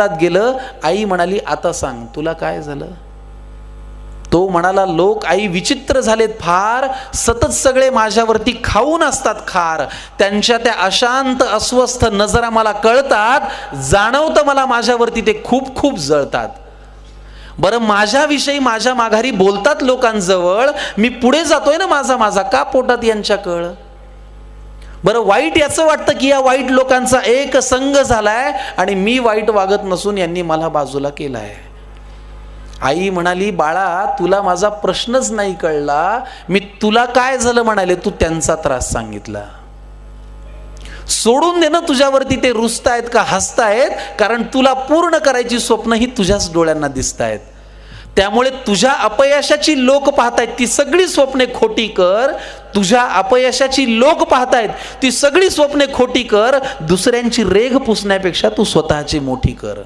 गेलं आई म्हणाली आता सांग तुला काय झालं? तो म्हणाला लोक आई विचित्र झालेत फार. सतत सगळे माझ्यावरती खाऊन असतात खार. त्यांच्या त्या अशांत अस्वस्थ नजरा मला कळतात. जाणवतं मला माझ्यावरती ते खूप खूप जळतात. बरं माझ्याविषयी माझ्या माघारी बोलतात लोकांजवळ मी पुढे जातोय ना माझा माझा. का पोटात यांच्या कळ? बरं वाईट याचं वाटतं की या वाईट लोकांचा एक संघ झालाय आणि मी वाईट वागत नसून यांनी मला बाजूला केला आहे आई म्हणाली बाळा तुला माझा प्रश्नच नाही कळला. मी तुला काय झालं म्हणाले तू त्यांचा त्रास सांगितला. सोडून दे ना तुझ्यावरती ते रुसतायत का हसतायत? कारण तुला पूर्ण करायची स्वप्न ही तुझ्याच डोळ्यांना दिसतायत. त्यामुळे तुझ्या अपयशाची लोक पाहतायत ती सगळी स्वप्ने खोटी कर. तुझ्या अपयशाची लोक पाहतायत ती सगळी स्वप्ने खोटी कर. दुसऱ्यांची रेघ पुसण्यापेक्षा तू स्वतःची मोठी कर.